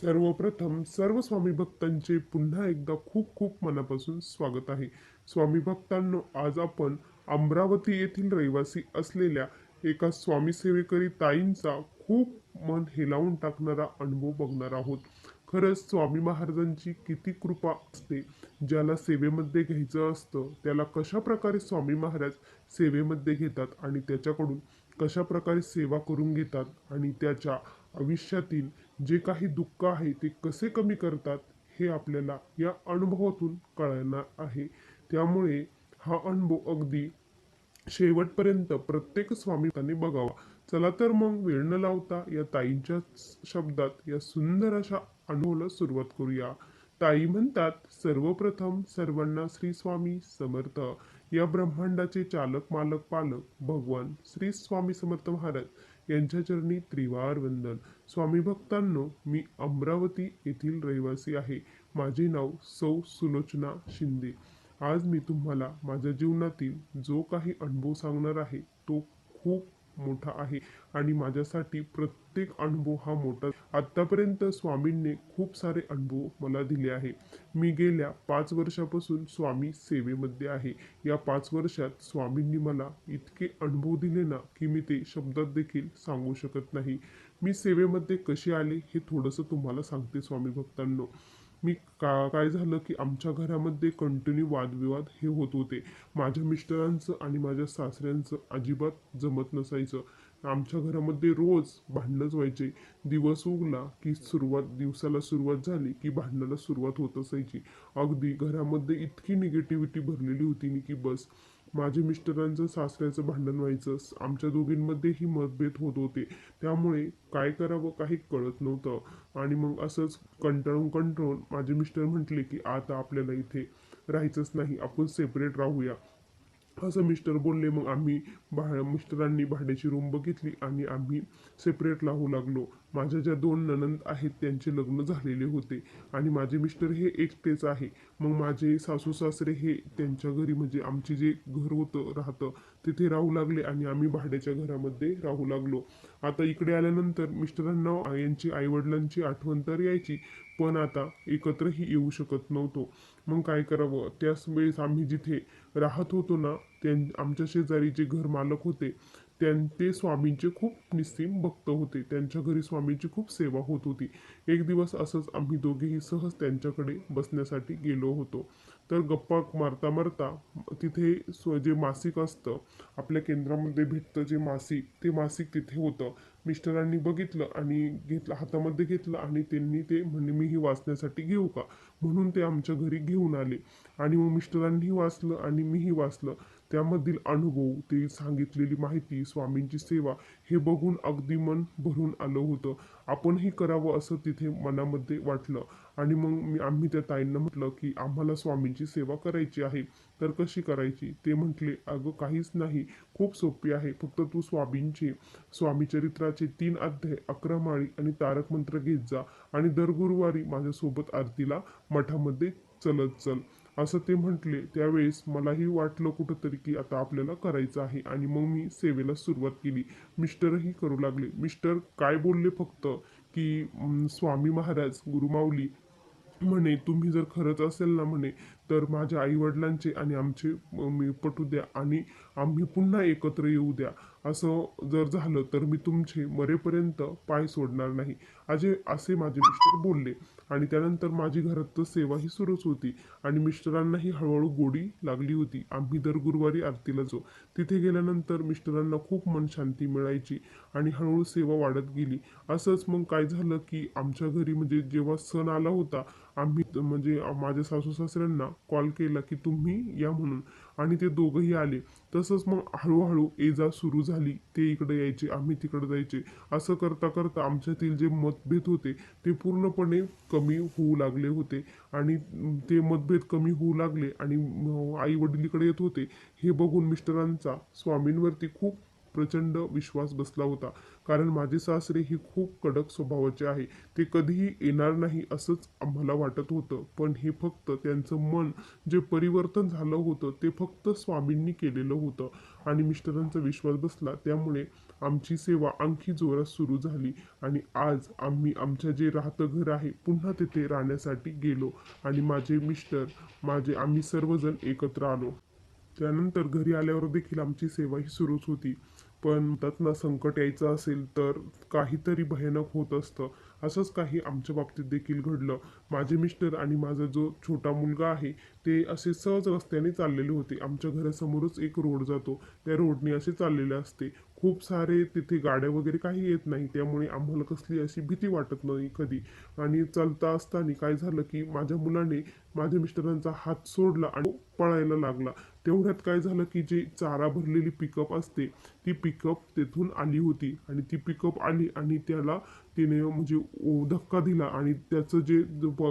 सर्वप्रथम सर्व स्वामी भक्तांचे पुन्हा एकदा खूप खूप मनापासून स्वागत आहे. स्वामी भक्तांनो आज आपण अमरावती येथील रहिवासी असलेल्या एका स्वामीसेवेकरी ताईंचा खूप मन हेलावून टाकणारा अनुभव बघणार आहोत. खरंच स्वामी महाराजांची किती कृपा असते ज्याला सेवेमध्ये घ्यायचं असतं त्याला कशा प्रकारे स्वामी महाराज सेवेमध्ये घेतात आणि त्याच्याकडून कशा प्रकारे सेवा करून घेतात आणि त्याच्या आयुष्यातील जे काही दुःख आहे ते कसे कमी करतात हे आपल्याला या अनुभवातून कळणार आहे. त्यामुळे हा अनुभव अगदी शेवटपर्यंत प्रत्येक स्वामीताने बघावा. चला तर मग वेळ न लावता या ताईंच्या शब्दात या सुंदर अशा अनुभवाला सुरुवात करूया. ताई म्हणतात सर्वप्रथम सर्वांना श्री स्वामी समर्थ. या ब्रह्मांडाचे चालक मालक पालक भगवान श्री स्वामी समर्थ महाराज. यांच्या चरणी त्रिवार वंदन स्वामी भक्तांनो मी अमरावती येथील रहिवासी आहे. माझे नाव सौ सुलोचना शिंदे. आज मी तुम्हाला माझ्या जीवनातील जो काही अनुभव सांगणार आहे तो खूप मोठा आहे. आणि माझ्यासाठी प्रत्येक अनुभव हा मोठा. आतापर्यंत स्वामींनी खूप सारे अनुभव मला दिले आहे. मी गेल्या पाच वर्षापासून स्वामी सेवेमध्ये आहे. या पाच वर्षात स्वामींनी मला इतके अनुभव दिले ना की मी ते शब्दात देखील सांगू शकत नाही. मी सेवेमध्ये कसे आले हे थोडंसं तुम्हाला सांगते स्वामी भक्तांनो. मी का काय झालं की आमच्या घरामध्ये कंटिन्यू वादविवाद हे होत होते. माझ्या मिस्टरांचं आणि माझ्या सासऱ्यांचं अजिबात जमत नसायचं. आमच्या घरामध्ये रोज भांडणंच व्हायचे. दिवस उगला की सुरुवात दिवसाला सुरुवात झाली की भांडणाला सुरुवात होत असायची. अगदी घरामध्ये इतकी निगेटिव्हिटी भरलेली होती नी की बस. माझे मिस्टरांचं सासऱ्याचं भांडण व्हायचं आमच्या दोघींमध्येही मतभेद होत होते. त्यामुळे काय करावं काही कळत नव्हतं. आणि मग असंच कंटाळून कंटाळून माझे मिस्टर म्हटले की आता आपल्याला इथे राहायचंच नाही. आपण सेपरेट राहूया. असं मिस्टर बोलले मग आम्ही भा मिस्टरांनी भाड्याची रूम बघितली आणि आम्ही सेपरेट राहू लागलो. माझ्या ज्या दोन ननंद आहेत त्यांचे लग्न झालेले होते आणि माझे मिस्टर हे एकटेच आहे. मग माझे सासू सासरे हे त्यांच्या घरी म्हणजे आमचे जे घर होतं राहतं तिथे राहू लागले आणि आम्ही भाड्याच्या घरामध्ये राहू लागलो. आता इकडे आल्यानंतर मिस्टरांना यांची आईवडिलांची आठवण तर यायची पण आता एकत्रही येऊ शकत नव्हतो. मग काय करावं? त्याच वेळेस आम्ही जिथे राहत होतो ना त्यां आमच्या शेजारी जे घर मालक होते त्यां ते स्वामींचे खूप निस्सीम भक्त होते. त्यांच्या घरी स्वामींची खूप सेवा होत होती. एक दिवस असंच आम्ही दोघेही सहज त्यांच्याकडे बसण्यासाठी गेलो होतो. तर गप्पा मारता मारता तिथे स्व जे मासिक असतं आपल्या केंद्रामध्ये भेटतं जे मासिक ते मासिक तिथे होतं. मिस्टरांनी बघितलं आणि घेतलं हातामध्ये घेतलं आणि त्यांनी ते म्हणे मीही वाचण्यासाठी घेऊ का? म्हणून ते आमच्या घरी घेऊन आले. आणि मग मिस्टरांनीही वाचलं आणि मीही वाचलं. त्यामधील अनुभव ते सांगितलेली माहिती स्वामींची सेवा हे बघून अगदी मन भरून आलं होतं. आपणही करावं असं तिथे मनामध्ये वाटलं. आणि मग मी आम्ही त्या ताईंना म्हटलं की आम्हाला स्वामींची सेवा करायची आहे. तर कशी करायची? ते म्हटले अगं काहीच नाही. खूप सोपी आहे. फक्त तू स्वामींचे स्वामी चरित्राचे तीन अध्याय अकरा माळी आणि तारक मंत्र घेत जा आणि दर गुरुवारी माझ्यासोबत आरतीला मठामध्ये चलत चल. असं ते म्हटले त्यावेळेस मलाही वाटलं कुठंतरी की आता आपल्याला करायचं आहे आणि मग मी सेवेला सुरुवात केली. मिस्टरही करू लागले. मिस्टर काय बोलले फक्त की स्वामी महाराज गुरुमाऊली म्हणे तुम्ही जर खरंच असेल ना म्हणे तर माझ्या आईवडिलांचे आणि आमचे मी पटू द्या आणि आम्ही पुन्हा एकत्र येऊ द्या. असं जर झालं तर मी तुमचे मरेपर्यंत पाय सोडणार नाही. अजे असे माझे मिस्टर बोलले. आणि त्यानंतर माझी घरात तर सेवाही सुरूच होती आणि मिस्टरांनाही हळूहळू गोडी लागली होती. आम्ही दर गुरुवारी आरतीला जाऊ. तिथे गेल्यानंतर मिस्टरांना खूप मन शांती मिळायची आणि हळूहळू सेवा वाढत गेली. असंच मग काय झालं की आमच्या घरी म्हणजे जेव्हा सण आला होता आम्ही म्हणजे माझ्या सासू सासऱ्यांना कॉल केला की तुम्ही या म्हणून. आणि ते दोघंही आले. तसंच मग हळूहळू ये जा सुरू झाली. ते इकडे यायचे आम्ही तिकडे जायचे. असं करता करता आमच्यातील जे मतभेद होते ते पूर्णपणे कमी होऊ लागले होते. आणि ते मतभेद कमी होऊ लागले आणि आई वडिलीकडे येत होते. हे बघून मिस्टरांचा स्वामींवरती खूप प्रचंड विश्वास बसला होता. कारण माझे सासरे ही खूप कडक स्वभावाचे आहे. ते कधीही येणार नाही असंच आम्हाला वाटत होतं. पण हे फक्त त्यांचं मन जे परिवर्तन झालं होतं ते फक्त स्वामींनी केलेलं होतं. आणि मिस्टरांचा विश्वास बसला. त्यामुळे आमची सेवा आणखी जोरात सुरू झाली. आणि आज आम्ही आमच्या जे राहतं घर आहे पुन्हा तिथे राहण्यासाठी गेलो. आणि माझे मिस्टर माझे आम्ही सर्वजण एकत्र आलो. त्यानंतर घरी आल्यावर देखील आमची सेवा ही सुरूच होती. पण त्यातनं संकट यायचं असेल तर काहीतरी भयानक होत असतं. असंच काही आमच्या बाबतीत देखील घडलं. माझे मिस्टर आणि माझा जो छोटा मुलगा आहे ते असे सहज रस्त्याने चाललेले होते. आमच्या घरासमोरच एक रोड जातो. त्या रोडने असे चाललेले असते. खूप सारे तिथे गाड्या वगैरे काही येत नाही. त्यामुळे आम्हाला कसली अशी भीती वाटत नाही कधी. आणि चालता असताना काय झालं की माझ्या मुलाने माझ्या मिस्टरांचा हात सोडला आणि पळायला लागला. तेवढ्यात काय झालं की जी चारा भरलेली पिकअप असते ती पिकअप तेथून आली होती. आणि ती पिकअप आली आणि त्याला तिने म्हणजे धक्का दिला आणि त्याचं जे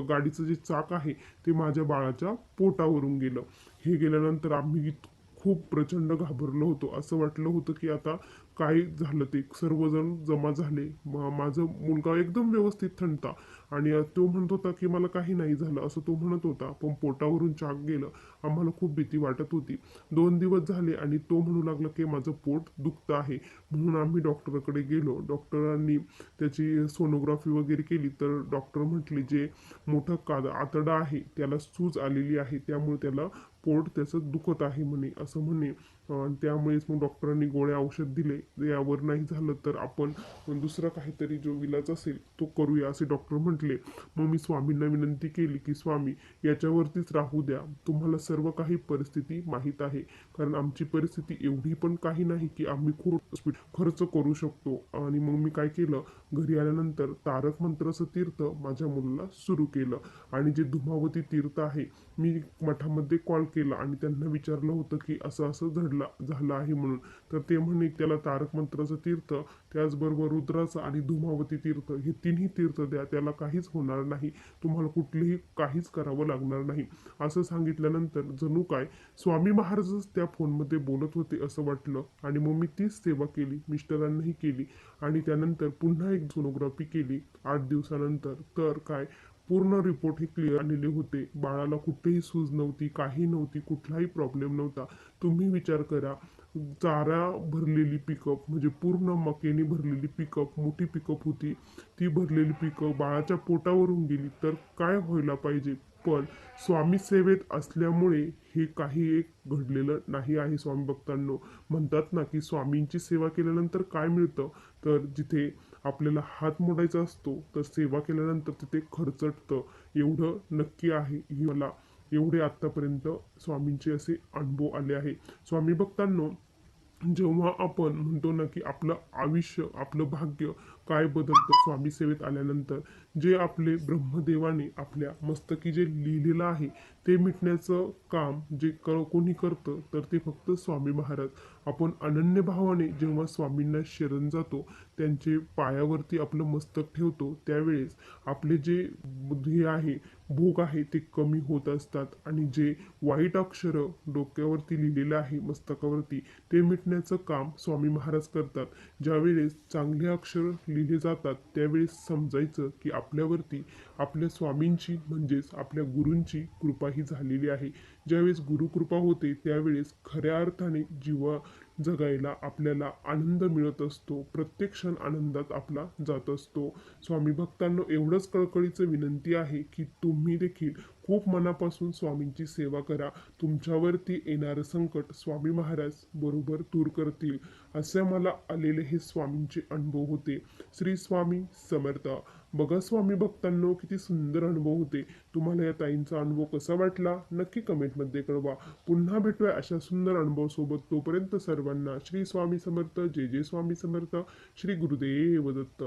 गाडीचं जे चाक आहे ते माझ्या बाळाच्या पोटावरून गेलं. हे गेल्यानंतर आम्ही खूप प्रचंड घाबरलो होतो. असं वाटलं होतं की आता काय झालं ते सर्वजण जमा झाले. म- माझं मुलगा एकदम व्यवस्थित थंडता. आणि तो म्हणत होता की मला काही नाही झालं असं तो म्हणत होता. पण पोटावरून चाक गेलं. आम्हाला खूप भीती वाटत होती. दोन दिवस झाले आणि तो म्हणू लागला की माझं पोट दुखतं आहे. म्हणून आम्ही डॉक्टरकडे गेलो. डॉक्टरांनी त्याची सोनोग्राफी वगैरे केली. तर डॉक्टर म्हटले जे मोठं काद आतडं आहे त्याला सूज आलेली आहे. त्यामुळे त्याला पोट त्याचं दुखत आहे म्हणे असं म्हणे. त्यामुळेच मग डॉक्टरांनी गोळ्या औषध दिले. यावर नाही झालं तर आपण दुसरा काहीतरी जो इलाज असेल तो करूया असे डॉक्टर म्हटले. मग मी स्वामींना विनंती केली की स्वामी याच्यावरतीच राहू द्या. तुम्हाला सर्व काही परिस्थिती माहीत आहे. कारण आमची परिस्थिती एवढी पण काही नाही की आम्ही खूप हॉस्पिटल खर्च करू शकतो. आणि मग मी काय केलं? घरी आल्यानंतर तारक मंत्राचं तीर्थ माझ्या मुलाला सुरू केलं. आणि जे धुमावती तीर्थ आहे मी मठामध्ये कॉल केला आणि त्यांना विचारलं होतं की असं असं घडलं झालं आहे म्हणून. तर ते म्हणे त्याला तारक मंत्राचं तीर्थ त्याचबरोबर रुद्राचं आणि धुमावती तीर्थ हे तिन्ही तीर्थ द्या त्याला काहीच होणार नाही. तुम्हाला कुठलेही काहीच करावं लागणार नाही. असं सांगितल्यानंतर जणू काय स्वामी महाराजच त्या फोनमध्ये बोलत होते असं वाटलं. आणि मग मी तीच सेवा केली मिस्टरांनाही केली. आणि त्यानंतर पुन्हा एक झोनोग्राफी केली. आठ दिवसानंतर तर काय पूर्ण रिपोर्ट हे क्लिअर आलेले होते. बाळाला कुठेही सूज नव्हती काही नव्हती कुठलाही प्रॉब्लेम नव्हता. तुम्ही विचार करा चारा भरलेली पिकअप म्हणजे पूर्ण मकेने भरलेली पिकअप मोठी पिकअप होती ती भरलेली पिकअप बाळाच्या पोटावरून गेली तर काय व्हायला पाहिजे? पण स्वामी सेवेत असल्यामुळे हे काही एक घडलेलं नाही आहे स्वामी भक्तांनो. म्हणतात ना की स्वामींची सेवा केल्यानंतर काय मिळतं? तर जिथे आपल्याला हात मोडायचा असतो तर सेवा केल्यानंतर तिथे खर्चटतं एवढं नक्की आहे. ही मला एवढे आत्तापर्यंत स्वामींचे असे अनुभव आले आहे. स्वामी भक्तांनो जेव्हा आपण म्हणतो ना की आपलं आयुष्य आपलं भाग्य काय बदलतं स्वामी सेवेत आल्यानंतर? जे आपले ब्रह्मदेवाने आपल्या मस्तकी जे लिहिलेलं आहे ते मिटण्याचं काम जे कर कोणी करतं तर ते फक्त स्वामी महाराज. आपण अनन्य भावाने जेव्हा स्वामींना शरण जातो त्यांचे पायावरती आपलं मस्तक ठेवतो त्यावेळेस आपले जे हे आहे भोग आहे ते कमी होत असतात. आणि जे वाईट अक्षर डोक्यावरती लिहिलेलं आहे मस्तकावरती ते मिटण्याचं काम स्वामी महाराज करतात. ज्यावेळेस चांगले अक्षर लिहिले जातात त्यावेळेस समजायचं की आपल्यावरती आपल्या स्वामींची म्हणजेच आपल्या गुरूंची कृपा ही झालेली आहे. ज्यावेळेस गुरुकृपा होते त्यावेळेस खऱ्या अर्थाने जीवा जगायला आपल्याला आनंद मिळत असतो. प्रत्येक क्षण आनंदात आपला जात असतो. स्वामी भक्तांनो एवढंच कळकळीचं विनंती आहे की तुम्ही देखील खूप मनापासून स्वामींची सेवा करा. तुमच्यावरती येणारं संकट स्वामी महाराज बरोबर दूर करतील असे मला आलेले हे स्वामींचे अनुभव होते. श्री स्वामी समर्थ. बघा स्वामी भक्तांनो किती सुंदर अनुभव होते. तुम्हाला या ताईंचा अनुभव कसा वाटला? नक्की कमेंटमध्ये कळवा. पुन्हा भेटूया अशा सुंदर अनुभव सोबत तोपर्यंत सर्वांना श्री स्वामी समर्थ जय जय स्वामी समर्थ श्री गुरुदेव दत्त.